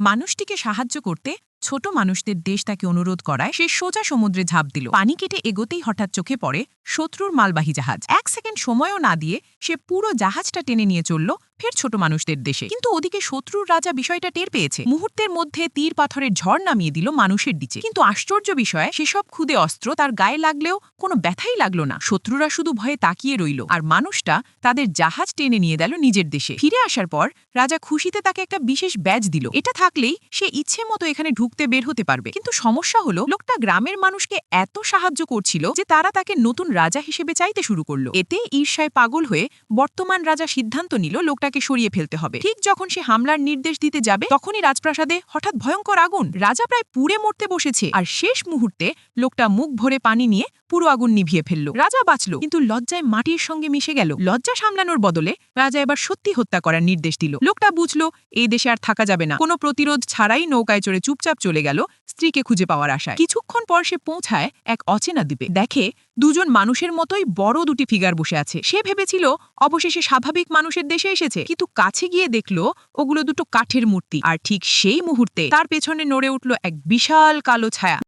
মানুষটিকে সাহায্য করতে ছোট মানুষদের দেশ তাকে অনুরোধ করায় সে সোজা সমুদ্রে ঝাঁপ দিল। পানি কেটে এগোতেই হঠাৎ চোখে পড়ে শত্রুর মালবাহী জাহাজ। এক সেকেন্ড সময়ও না দিয়ে সে পুরো জাহাজটা টেনে নিয়ে চলল ফের ছোট মানুষদের দেশে। কিন্তু ওদিকে শত্রুর রাজা বিষয়টা টের পেয়েছে। মুহূর্তের মধ্যে তীর পাথরের ঝড় নামিয়ে দিল মানুষের দিকে কিন্তু আশ্চর্য বিষয়, সেসব খুদে অস্ত্র তার গায়ে লাগলেও কোনো ব্যথাই লাগল না। শত্রুরা শুধু ভয়ে তাকিয়ে রইল আর মানুষটা তাদের জাহাজ টেনে নিয়ে গেল নিজের দেশে। ফিরে আসার পর রাজা খুশিতে তাকে একটা বিশেষ ব্যাজ দিল। এটা থাকলেই সে ইচ্ছে মতো এখানে ঢুকতে বের হতে পারবে। কিন্তু সমস্যা হলো, লোকটা গ্রামের মানুষকে এত সাহায্য করছিল যে তারা তাকে নতুন রাজা হিসেবে চাইতে শুরু করল। এতে ঈর্ষায় পাগল হয়ে বর্তমান রাজা সিদ্ধান্ত নিল লোকটাকে সরিয়ে ফেলতে হবে। ঠিক যখন সে হামলার নির্দেশ দিতে যাবে, তখনই রাজপ্রাসাদে হঠাৎ ভয়ঙ্কর আগুন। রাজা প্রায় পুড়ে মরতে বসেছে। আর শেষ মুহূর্তে লোকটা মুখ ভরে পানি নিয়ে পুরো আগুন নিভিয়ে ফেলল। রাজা বাঁচল, কিন্তু লজ্জায় মাটির সঙ্গে মিশে গেল। লজ্জা সামলানোর বদলে রাজা এবার সত্যি হত্যা করার নির্দেশ দিল। লোকটা বুঝল, এই দেশে আর থাকা যাবে না। কোনো প্রতিরোধ ছাড়াই নৌকায় চড়ে চুপচাপ চলে গেল। স্ত্রীকে খুঁজে পাওয়ার আশায়। কিছুক্ষণ পর সে পৌঁছায় এক অচেনা দ্বীপে। দেখে দুজন মানুষের মতোই বড় দুটি ফিগার বসে আছে। সে ভেবেছিল, অবশেষে স্বাভাবিক মানুষের দেশে এসেছে। কিন্তু কাছে গিয়ে দেখল, ওগুলো দুটো কাঠের মূর্তি। আর ঠিক সেই মুহূর্তে তার পেছনে নড়ে উঠল এক বিশাল কালো ছায়া।